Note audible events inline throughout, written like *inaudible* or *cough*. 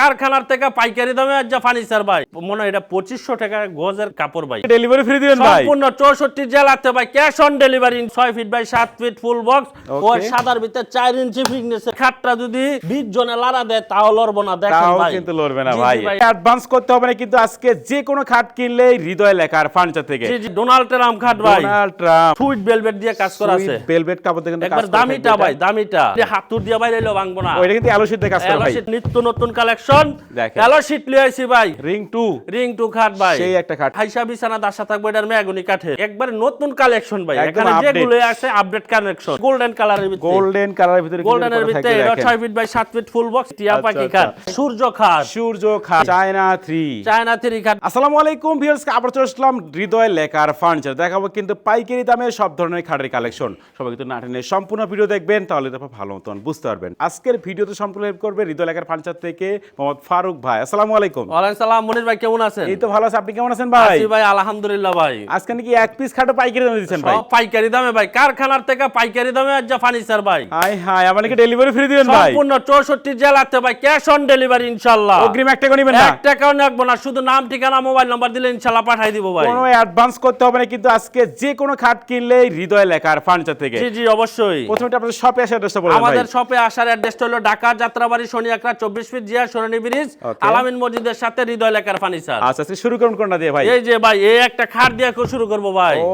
কারখানার থেকে পাইকারি দামে আজ ফার্নিচার ভাই। মনে হয় এটা পঁচিশশো টাকা গজের কাপড় ভাই। ডেলিভারি ফ্রি দিবেন ভাই। সম্পূর্ণ চৌষট্টি জেলাতে ভাই। ক্যাশ অন ডেলিভারি ছয় ফিট বাই সাত ফিট ফুল বক্স. ওই সাদার ভিতরে চার ইঞ্চি ফিটনেস খাটটা যদি বিশ জনে লারা দেয় তাও লড়বো না দেখেন তাও ভাই। কিন্তু লড়বে না ভাই। অ্যাডভান্স করতে হবে না কিন্তু আজকে যে কোনো খাট কিনলেই হৃদয় লেখার ফার্নিচার থেকে। ডোনাল্ড ট্রাম্প খাট ভাই। ডোনাল্ড ট্রাম্প সুইট বেলভেট দিয়ে কাজ করা আছে। ভেলভেট কাপড় দিয়ে কিন্তু একবার দামিটা ভাই দামিটা। হাতুর দিয়ে বাইরে এলো ভাঙবো না। ওইটা কিন্তু আলো শীট দিয়ে কাজ করা ভাই। নিত্য নতুন কালেকশন লিয়ে আইছি ভাই। রিং টু রিং টু খাট ভাই। সেই একটা খাট। হাইসা বিছানা দাসা থাকবে এটার মেগুনি কাঠে একবার নতুন কালেকশন ভাই। এখানে যেগুলো আছে আপডেট কালেকশন গোল্ডেন কালারের ভিতরে। গোল্ডেন কালারের ভিতরে গোল্ডেনের ভিতরে থাকবে এটা 6 feet by 7 feet full box টিয়া আচ্ছা, পাখি আচ্ছা। খাট। সূর্য খাট। সূর্য খাট। চায়না থ্রি চায়না থ্রি খাট। আসসালামু আলাইকুম ভিউয়ার্স আবার চলে আসলাম হৃদয় লেখার ফার্নিচার দেখাবো কিন্তু পাইকারি দামে সব ধরনের খাটের কালেকশন সবাই কিন্তু নাটেনের সম্পূর্ণ ভিডিও দেখবেন তাহলে তো ভালো মতন বুঝতে পারবেন। আজকের ভিডিওতে সম্পূর্ণ হেল্প করবে হৃদয় লেখার ফার্নিচার থেকে মোহাম্মদ ফারুক ভাই আসসালামু আলাইকুম। ওয়ালাইকুম সালাম মনির ভাই কেমন আছেন? এই তো ভালো আছে আপনি কেমন আছেন ভাই? ভাই আলহামদুলিল্লাহ ভাই। আজকে নাকি এক পিস খাটো পাইকারি দামে দিচ্ছেন ভাই? পাইকারি দামে ভাই কারখানার থেকে পাইকারি দামে আজ ফার্নিচার ভাই। হাই হাই আমার নাকি ডেলিভারি ফ্রি দিবেন ভাই। সম্পূর্ণ চৌষট্টি জেলাতে ভাই ক্যাশ অন ডেলিভারি ইনশাল্লাহ। অগ্রিম এক টাকা নেবেন না? এক টাকাও নেব না শুধু নাম ঠিকানা মোবাইল নাম্বার দিলে ইনশাল্লাহ পাঠাই দিব ভাই। কোনো অ্যাডভান্স করতে হবে না কিন্তু আজকে যে কোনো খাট কিনলেই হৃদয় লেখার ফার্নিচার থেকে। জি জি অবশ্যই। প্রথমে আপনাদের শপে এসে অ্যাড্রেসটা বলুন আমাদের শপে আসার অ্যাড্রেসটা হলো ঢাকা যাত্রাবাড়ি শনি একরা চব্বিশ ফিট জিয়া সরণি ব্রিজ আলামিন মসজিদের সাথে হৃদয় লেখার ফার্নিচার আচ্ছা শুরু করুন কোনটা দিয়ে ভাই? এই যে ভাই এই একটা খাট দিয়ে শুরু করব ভাই। ও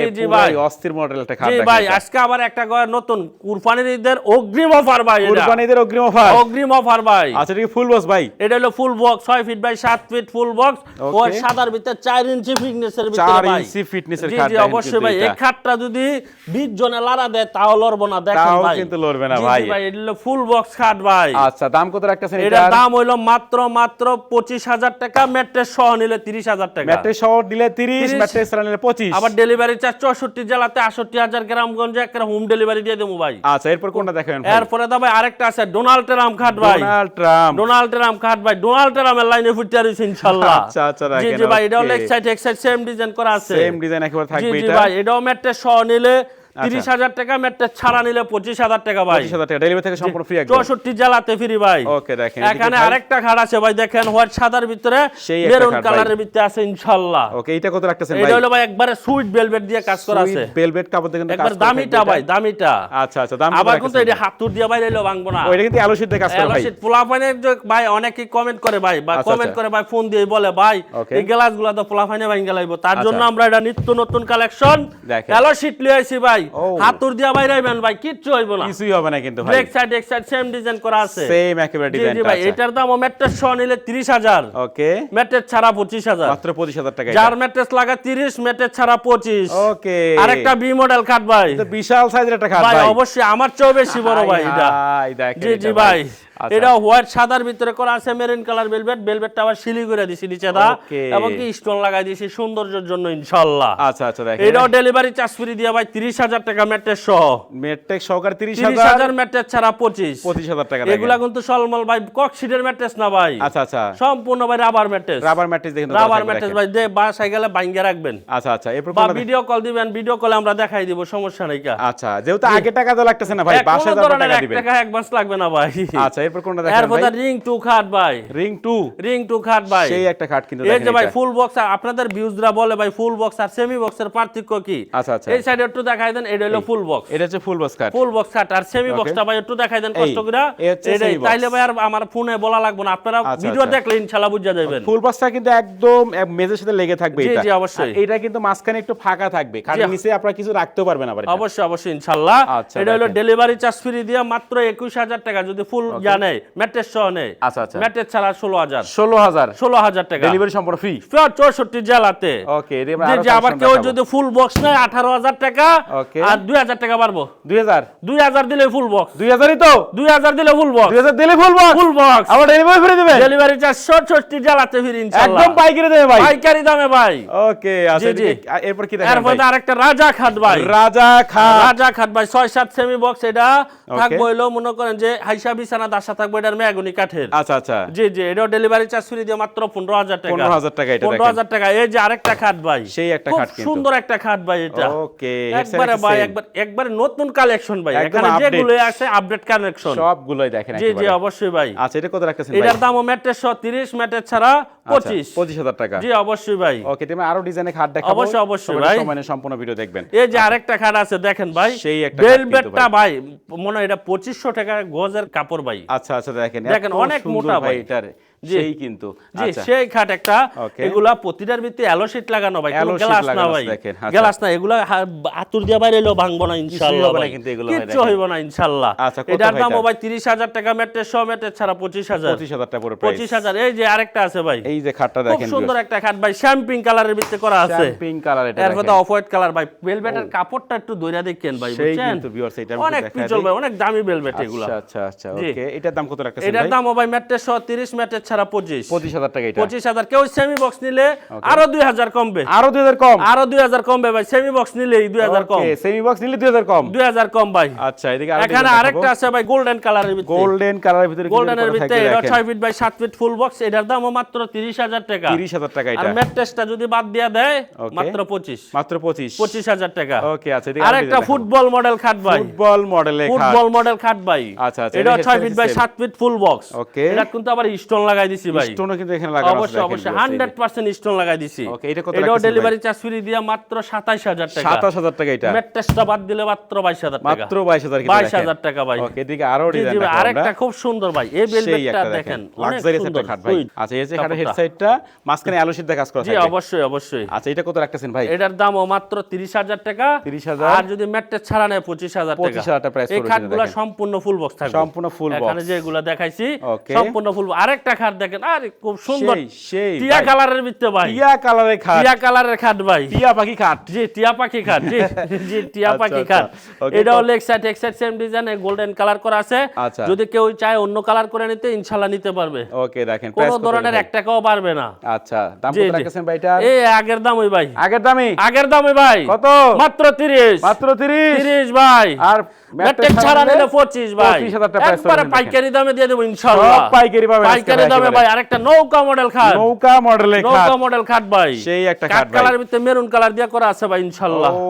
জি, জি ভাই। ভাই। অস্থির মডেল একটা খাট জি ভাই আজকে আবার একটা নতুন কুরবানির ঈদের অগ্রিম অফার ভাই এটা। কুরবানিদের অগ্রিম অফার? অগ্রিম অফার ভাই। আচ্ছা ঠিক ফুল বস ভাই? এটা হলো ফুল বক্স ছয় ফিট বাই সাত ফিট ফুল বক্স ওর সাদার ভিতরে চার ইঞ্চি ফিটনেসের ভিতরে চার ভাই। ইঞ্চি ফিটনেসের খাট জি অবশ্যই ভাই। এই খাটটা যদি বিশ জনে লারা দেয় তাও লড়বো না দেখেন তাও ভাই। কিন্তু লড়বে না ভাই। ভাই এটা হলো ফুল বক্স খাট ভাই। আচ্ছা দাম কত রাখতেছেন এটা? দাম হইল মাত্র মাত্র পঁচিশ হাজার টাকা। ম্যাট্রেস সহ নিলে তিরিশ হাজার টাকা। ম্যাট্রেস দিলে 30 30 ম্যাট্রেস নিলে 25 আবার ডেলিভারি চার্জ চৌষট্টি জেলাতে আটষট্টি হাজার গ্রামগঞ্জে একটা হোম ডেলিভারি দিয়ে দেবো ভাই। আচ্ছা এরপর কোনটা দেখেন এরপরে দা ভাই আরেকটা আছে ডোনাল্ড ট্রাম্প খাট ভাই। Donald Trump. ডোনাল্ড ট্রাম্প খাট ভাই। ডোনাল্ড ট্রাম্পের লাইনে ফুটতে রয়েছে ইনশাল্লাহ। আচ্ছা, আচ্ছা, জি জি ভাই এটা হলো okay. এক সাইড এক সাইড সেম ডিজাইন করা আছে। সেম ডিজাইন একেবারে জি থাকবে জি এটা। ভাই এটাও ম্যাট্রেস সহ নিলে। তিরিশ হাজার টাকা ম্যাট্রেস ছাড়া নিলে পঁচিশ হাজার টাকা ভাই। 25000 টাকা ডেলিভারি থেকে সম্পূর্ণ ফ্রি চৌষট্টি জেলাতে ফ্রি ভাই। ওকে দেখেন এখানে আরেকটা খাট আছে ভাই দেখেন হোয়াইট সাদার ভিতরে মেরুন কালারের ভিতরে আছে ওকে এটা কত রাখতেছেন ভাই? এটা হলো ভাই একবারে সুইট ভেলভেট দিয়ে কাজ করা আছে। ভেলভেট কাপড় কিন্তু একবার দামিটা ভাই দামিটা। আচ্ছা আচ্ছা দাম আবার কিন্তু এটা হাতুর দিয়ে এলো ভাঙবো না। ওইটা কিন্তু দিয়ে কাজ করা ভাই। ভাই অনেকে কমেন্ট করে ভাই বা আচ্ছা, কমেন্ট আচ্ছা। করে ভাই ফোন দিয়ে বলে ভাই এই গ্লাসগুলা তো পোলাপাইনে ভাই গেলাইবো তার জন্য আচ্ছা। আমরা এটা নিত্য নতুন কালেকশন দেখেন। এলো শীট লিয়ে আইছি ভাই। হাতুর দিয়া বাইরে আইবেন ভাই কিচ্ছু হইব না। কিছুই হবে না কিন্তু ভাই। ব্রেক সাইড এক সাইড সেম ডিজাইন করা আছে। সেম একেবারে ডিজাইন জি ভাই এটার দাম ম্যাট্রেস সহ নিলে তিরিশ হাজার। ওকে। ম্যাট্রেস ছাড়া পঁচিশ হাজার। মাত্র 25000 টাকা যার ম্যাট্রেস লাগা তিরিশ ম্যাট্রেস ছাড়া পঁচিশ। ওকে। আরেকটা বি মডেল খাট ভাই। বিশাল সাইজের একটা খাট ভাই অবশ্যই আমার চেয়েও বেশি বড় ভাই এটা। জি জি ভাই। এটা হোয়াইট সাদার ভিতরে করা আছে মেরিন কালার ভেলভেট ভেলভেটটা আবার শিলি করে দিছি নিচে দা এবং কি স্টোন লাগাই দিয়েছি সৌন্দর্যের জন্য ইনশাআল্লাহ। আচ্ছা আচ্ছা দেখেন। এটাও ডেলিভারি চার্জ ফ্রি দিয়ে ভাই তিরিশ হাজার টাকা ম্যাট্রেস সহ। মেটটেক সহকারে তিরিশ 30000 হাজার ম্যাট্রেস ছাড়া পঁচিশ। 25000 টাকা এগুলা কিন্তু সলমল ভাই ককশিটের ম্যাট্রেস না ভাই। আচ্ছা আচ্ছা। সম্পূর্ণ ভাই রাবার ম্যাট্রেস রাবার ম্যাট্রেস দেখেন রাবার ম্যাট্রেস ভাই দে বাসায় গেলে বাইঙ্গে রাখবেন। আচ্ছা আচ্ছা এরপর বা ভিডিও কল দিবেন ভিডিও কলে আমরা দেখাই দিব সমস্যা নাই কা। আচ্ছা যেহেতু আগে টাকা তো লাগতেছে না ভাই এ, কোনো বাসায় যাওয়ার ধরনের টাকা এক দিবেন। টাকা অ্যাডভান্স লাগবে না ভাই। আচ্ছা এরপর কোনটা দেখেন এরপর রিং টু খাট ভাই। রিং 2 রিং টু খাট ভাই। সেই একটা খাট কিন্তু এই যে ভাই ফুল বক্স আপনাদের ভিউজরা বলে ভাই ফুল বক্স আর সেমি বক্সের পার্থক্য কি? আচ্ছা আচ্ছা। এই সাইডে একটু দেখাই দেন এটা হলো ফুল বক্স এটা হচ্ছে ফুল বক্স খাট। ফুল বক্স খাট আর সেমি বক্সটা ভাই একটু দেখাই দেন কষ্ট করে। box। তাইলে ভাই আর আমার ফোনে বলা লাগবে না। আপনারা আচ্ছা, ভিডিও আচ্ছা। দেখলে ইনশাআল্লাহ বুঝা যাবেন। ফুল বক্সটা কিন্তু একদম এক মেজের সাথে লেগে থাকবে এটা। জি, অবশ্যই। এটা কিন্তু মাঝখানে একটু ফাঁকা থাকবে খাটের নিচে আপনারা কিছু রাখতেও পারবেন আবার অবশ্যই অবশ্যই ইনশাল্লাহ। আচ্ছা, এটা হলো ডেলিভারি চার্জ ফ্রি দিয়ে মাত্র একুশ হাজার টাকা। যদি ফুল জানে ম্যাট্রেস সহ নেই। আচ্ছা, আচ্ছা। ম্যাট্রেস ছাড়া ষোলো হাজার। 16000 ষোলো হাজার টাকা। ডেলিভারি সম্পূর্ণ ফ্রি চৌষট্টি জেলাতে। ওকে আবার কেউ যদি ফুল বক্স নেয় আঠারো হাজার টাকা আর দুই হাজার টাকা পারব 2000 দুই হাজার দিলে ফুল বক্স 2000 ই তো? দুই হাজার দিলে ফুল বক্স 2000 দিলে ফুল বক্স ফুল বক্স আবার ডেলিভারি ফ্রি দিবেন ডেলিভারি চার্জ চৌষট্টি জেলাতে ফিরি একদম পাইকারি দেবে ভাই। পাইকারি দামে ভাই। ওকে আচ্ছা। এরপর কি দেখেন এরপর আরেকটা রাজা খাট ভাই। রাজা খান রাজা খাট ভাই ছয় সাত সেমি বক্স এটা। থাকব হইল মনে করেন যে হাইসা বিছানা দাসা পাশা থাকবে এটার মেয়াগুনি কাঠের। আচ্ছা আচ্ছা। জি জি এটাও ডেলিভারি চার্জ ফ্রি দিয়ে মাত্র পনেরো হাজার টাকা। 15,000 টাকা এটা পনেরো হাজার টাকা। এই যে আরেকটা খাট ভাই সেই একটা খাট সুন্দর একটা খাট ভাই এটা। ওকে একবারে ভাই একবার একবারে নতুন কালেকশন ভাই। এখানে। যেগুলো আছে আপডেট কানেকশন সবগুলোই দেখেন জি জি অবশ্যই ভাই। আচ্ছা এটা কত রাখতেছেন এটার এটার ও ম্যাটের সহ তিরিশ ম্যাটের ছাড়া পঁচিশ। পঁচিশ হাজার টাকা। জি অবশ্যই ভাই। ওকে তুমি আরও ডিজাইনে খাট দেখাবো। অবশ্যই, অবশ্যই ভাই। মানে সম্পূর্ণ ভিডিও দেখবেন। এই যে আরেকটা খাট আছে দেখেন ভাই। সেই একটা বেলবেটটা ভাই। মনে হয় এটা পঁচিশশো টাকা গজের কাপড় ভাই। আচ্ছা আচ্ছা দেখেন দেখেন, অনেক মোটা ভাই। এটার। সেই কিন্তু। জি আচ্ছা। সেই খাট একটা। এগুলা প্রতিটার ভিত্তি অ্যালো শীট লাগানো ভাই গ্লাস না ভাই। আচ্ছা। গ্লাস না এগুলা আতুর দিয়ে বাইরে এলেও ভাঙবো না ইনশাআল্লাহ ভাই। কিন্তু এগুলো কিচ্ছু হইব না ইনশাআল্লাহ আচ্ছা, এটার দামও ভাই তিরিশ হাজার টাকা মেট্রের সহ মেট্রের ছাড়া পঁচিশ হাজার। পঁচিশ হাজার টাকা পুরো প্রাইস এই যে আরেকটা আছে ভাই। এই যে খাটটা খুব দেখেন সুন্দর একটা খাট ভাই শ্যাম্পিং কালারের ভিতরে করা আছে। পিঙ্ক কালার এটা এর অফ হোয়াইট কালার ভাই ভেলভেটের কাপড়টা একটু দইরা দেখেন ভাই বুঝছেন? কিন্তু এটা অনেক পিচল ভাই অনেক দামি ভেলভেট এগুলা। আচ্ছা আচ্ছা ওকে এটার দাম কত রাখতেছেন এটার দামও ভাই সহ তিরিশ মেট্রের ছাড়া পঁচিশ। পঁচিশ হাজার টাকা এটা। পঁচিশ হাজার কেউ সেমি বক্স নিলে আরও দুই হাজার কমবে। আরও দুই হাজার কম। আরও দুই হাজার কমবে ভাই। সেমি বক্স নিলেই দুই হাজার কম। সেমি বক্স নিলে দুই হাজার কম। দুই হাজার কম ভাই। আচ্ছা এদিকে এখানে আরেকটা আছে ভাই গোল্ডেন কালারের ভিতরে। গোল্ডেন কালারের ভিতরে গোল্ডেনের ভিতরে এটা ছয় ফিট বাই সাত ফিট ফুল বক্স এটার দামও মাত্র তিরিশ হাজার টাকা। তিরিশ হাজার টাকা আর এটা। ম্যাট্রেসটা যদি বাদ দিয়া দেয় মাত্র পঁচিশ। মাত্র পঁচিশ। পঁচিশ হাজার টাকা। ওকে আচ্ছা আরেকটা ফুটবল মডেল খাট ভাই। ফুটবল মডেলে ফুটবল মডেল খাট ভাই। আচ্ছা, আচ্ছা, এটা ছয় ফিট বাই সাত ফিট ফুল বক্স Okay. এটা কিন্তু আবার স্টোন লাগাই দিছি ভাই। স্টোনও কিন্তু এখানে লাগানো আছে অবশ্যই অবশ্যই। হান্ড্রেড পার্সেন্ট স্টোন লাগাই দিছি। Okay, এটা কত এটাও ডেলিভারি চার্জ ফ্রি দিয়া মাত্র সাতাইশ হাজার টাকা। সাতাশ হাজার টাকা এটা। ম্যাট্রেসটা বাদ দিলে মাত্র বাইশ হাজার টাকা। মাত্র বাইশ হাজার বাইশ হাজার টাকা ভাই। ওকে এদিকে আরও ডিজাইন আরেকটা খুব সুন্দর ভাই। এই বেলভেটটা দেখেন। সুন্দর একটা খাট ভাই। আচ্ছা এই যে খাটের হেড সাইডটা মাঝখানে আলো শীট কাজ করা জি অবশ্যই অবশ্যই। আচ্ছা এটা কত রাখতেছেন ভাই? এটার দামও মাত্র তিরিশ হাজার টাকা। 30,000 আর যদি ম্যাট্রেস ছাড়া নেয় পঁচিশ হাজার টাকা। 25,000 টাকা price এই খাটগুলো সম্পূর্ণ ফুল বক্স থাকবে। সম্পূর্ণ full box। এখানে যেগুলো দেখাইছি সম্পূর্ণ ফুল আরেকটা খাট দেখেন আরে খুব সুন্দর। সেই টিয়া কালারের ভিতরে ভাই। টিয়া কালারের খাট। টিয়া কালারের খাট ভাই। টিয়া পাখি খাট। জি টিয়া পাখি খাট জি *laughs* জি টিয়া আচ্ছা, পাখি আচ্ছা। খাট। Okay, এটাও তো- লেগ সাইড এক side same design golden colour করা আছে। আচ্ছা। যদি কেউ চায় অন্য কালার করে নিতে ইনশাল্লাহ নিতে পারবে। ওকে দেখেন কোনো ধরনের এক টাকাও পারবে না। আচ্ছা দাম কত জি। রাখতেছেন ভাই এটা? এই আগের দাম ওই ভাই। আগের দামই? আগের দামে ভাই। কত? মাত্র তিরিশ। মাত্র 30 তিরিশ ভাই। আর ম্যাট্রিক ছাড়া নিলে পঁচিশ ভাই। 25,000 টাকা পাইকারি দামে দিয়ে দেবো ইনশাল্লাহ সব পাইকারি পাবেন পাইকারি একেবারে। ভাই আরেকটা নৌকা মডেল খাট। নৌকা মডেলের খাট নৌকা মডেল খাট ভাই। সেই একটা খাট ভাই। কালারের ভিতরে মেরুন কালার দিয়ে করা আছে ভাই ইনশাল্লাহ। ও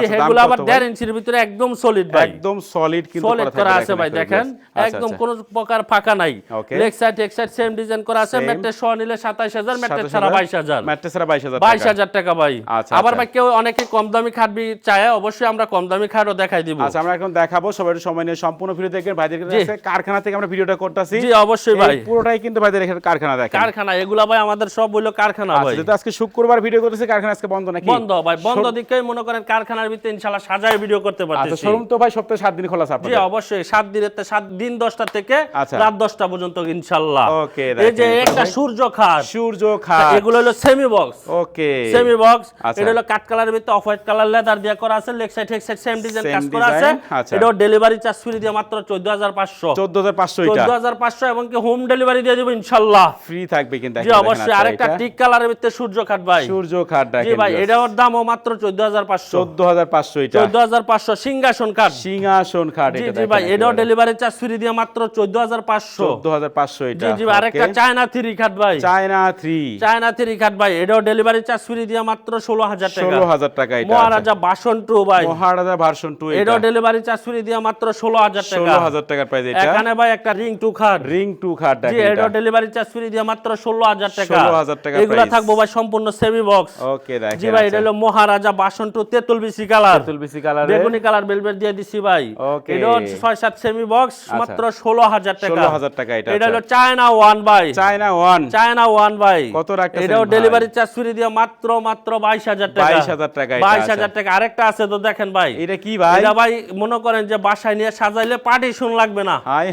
যে আচ্ছা, আবার কত ভাই? দেড় ইঞ্চির ভিতরে একদম সলিড ভাই। একদম সলিড কিন্তু সলিড করা আছে ভাই দেখেন। আচ্ছা, একদম আচ্ছা। কোন প্রকার ফাঁকা নাই। লেগ সাইড এক সাইড সেম ডিজাইন করা আছে। Same. ম্যাট্রেস সহ নিলে সাতাইশ হাজার ম্যাট্রেস ছাড়া বাইশ হাজার। ম্যাট্রেস ছাড়া 22000 বাইশ টাকা। ভাই। আবার। ভাই কেউ অনেকে কম দামি খাটবি চায় অবশ্যই আমরা কম দামি খাটও দেখাই দিব। আচ্ছা আমরা এখন দেখাবো সবাই সময় নিয়ে সম্পূর্ণ ভিডিও দেখবেন। ভাইদের। কাছে কারখানা থেকে আমরা ভিডিওটা করতেছি। জি অবশ্যই ভাই। পুরোটাই কিন্তু ভাইদের এখানে কারখানা দেখেন। কারখানা এগুলা ভাই আমাদের সব হইল কারখানা আচ্ছা ভাই। যেহেতু আজকে শুক্রবার ভিডিও করতেছি কারখানা আজকে বন্ধ নাকি? বন্ধ ভাই বন্ধ দিকেই মনে করেন কারখানার ভিতরে ইনশাল্লাহ সাজায় ভিডিও করতে পারতেছি আচ্ছা পারতেছি। শোরুম তো ভাই সপ্তাহে সাত দিন খোলা আছে জি অবশ্যই সাত দিনের তে সাত দিন দশটা থেকে আচ্ছা। রাত দশটা পর্যন্ত ইনশাল্লাহ Okay, এই যে একটা সূর্য খাট। সূর্য খাট। এগুলো হলো semi box okay semi box আচ্ছা। এটা হলো কাট কালারের ভিতরে অফ হোয়াইট কালার লেদার দিয়ে করা আছে leg side head side same design কাজ করা আছে। আচ্ছা। এটাও ডেলিভারি চার্জ ফ্রি দিয়ে মাত্র 14500 14500 এটা। 14500 এবং কি হোম ডেলিভারি দিয়ে দেব ইনশাআল্লাহ ফ্রি থাকবে কিন্তু জি অবশ্যই আচ্ছা, আরেকটা টিক কালারের ভিতরে সূর্য খাট ভাই। সূর্য খাট জি ভাই এটার দামও মাত্র 14500 14500 এটা। 14500 সিংহাসন কাঠ সিংহাসন খাট এটা জি ভাই এটাও ডেলিভারি চার্জ ফ্রি দিয়ে মাত্র 14500 14500 এটা। জি জি আরেকটা চায়না থ্রি খাট ভাই। চায়না 3 চায়না থ্রি খাট ভাই এটাও ডেলিভারি চার্জ ফ্রি দিয়ে মাত্র 16000 টাকা। 16000 টাকা এটা মহারাজা বাসন টু ভাই। মহারাজা ভার্সন 2 এটা। এটাও ডেলিভারি চার্জ ফ্রি দিয়ে মাত্র 16000 টাকা। 16000 টাকার প্রাইস এটা। এখানে ভাই একটা রিং টু খাট। রিং 2 খাট জি দেখেন ডেলিভারি চার্জ ফ্রি দিয়ে মাত্র 16000 টাকা। টাকা এগুলা থাকব ভাই সম্পূর্ণ সেমি বক্স ওকে জি ভাই এটা হলো মহারাজা বাসন টু তেতুল বিসি কালার। তেতুল বিসি কালারে বেগুনি কালার বেলভেট দিয়ে দিছি ভাই। Okay. এটাও ছয় সাত সেমি বক্স মাত্র ষোলো হাজার টাকা। 16,000 টাকা এটা, এটা আচ্ছা। হলো China one by China 1 China one by কত রাখতেছেন এটাও ডেলিভারি চার্জ ফ্রি দিয়ে মাত্র মাত্র বাইশ হাজার টাকা। 22,000 টাকা বাইশ আচ্ছা। হাজার টাকা। আরেকটা আছে তো দেখেন ভাই। এটা কি ভাই? এটা ভাই মনে করেন যে বাসায় নিয়ে সাজাইলে পার্টিশন লাগবে না। হাই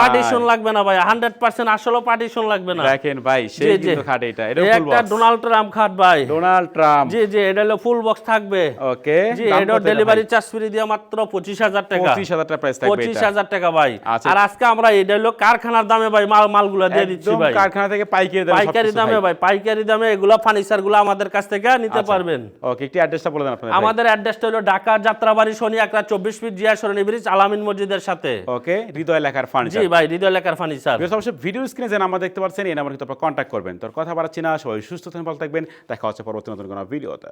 পার্টিশন লাগবে না ভাই। হান্ড্রেড পার্সেন্ট আসলে পার্টিশন লাগবে না। দেখেন ভাই সেই। কিন্তু খাট এটা। এটা ফুল বক্স ডোনাল্ড ট্রাম্প খাট ভাই। ডোনাল্ড ট্রাম্প জি জি এটা হলো ফুল বক্স থাকবে। ওকে জি এটা ডেলিভারি চার্জ ফ্রি দিয়ে মাত্র পঁচিশ হাজার টাকা। পঁচিশ হাজার টাকা প্রাইস থাকবে পঁচিশ এটা হাজার টাকা ভাই। আচ্ছা। আর আজকে আমরা এটা হলো কারখানার দামে ভাই মাল মালগুলো দিয়ে দিচ্ছি একদম ভাই। কারখানা থেকে পাইকারি দামে পাইকারি দামে ভাই। পাইকারি দামে এগুলা ফার্নিচারগুলো আমাদের কাছ থেকে নিতে আচ্ছা। পারবেন। ওকে একটি অ্যাড্রেসটা বলে দেন আপনাদের আমাদের অ্যাড্রেসটা হলো ঢাকা যাত্রাবাড়ি শনি একরা চব্বিশ ফিট জিয়া সরণি ব্রিজ আলামিন মসজিদের সাথে। ওকে হৃদয় লেখার ফার্নিচার জি ভাই হৃদয় লেখার ফার্নিচার ভিডিও স্ক্রিনে যে নাম্বার দেখতে পাচ্ছেন, এই নাম্বার কিন্তু আপনারা কন্ট্যাক্ট করবেন। তোর কথা বাড়াচ্ছি না, সবাই সুস্থ থাকবেন থাকবেন। দেখা হচ্ছে পরবর্তী নতুন কোনো ভিডিওতে।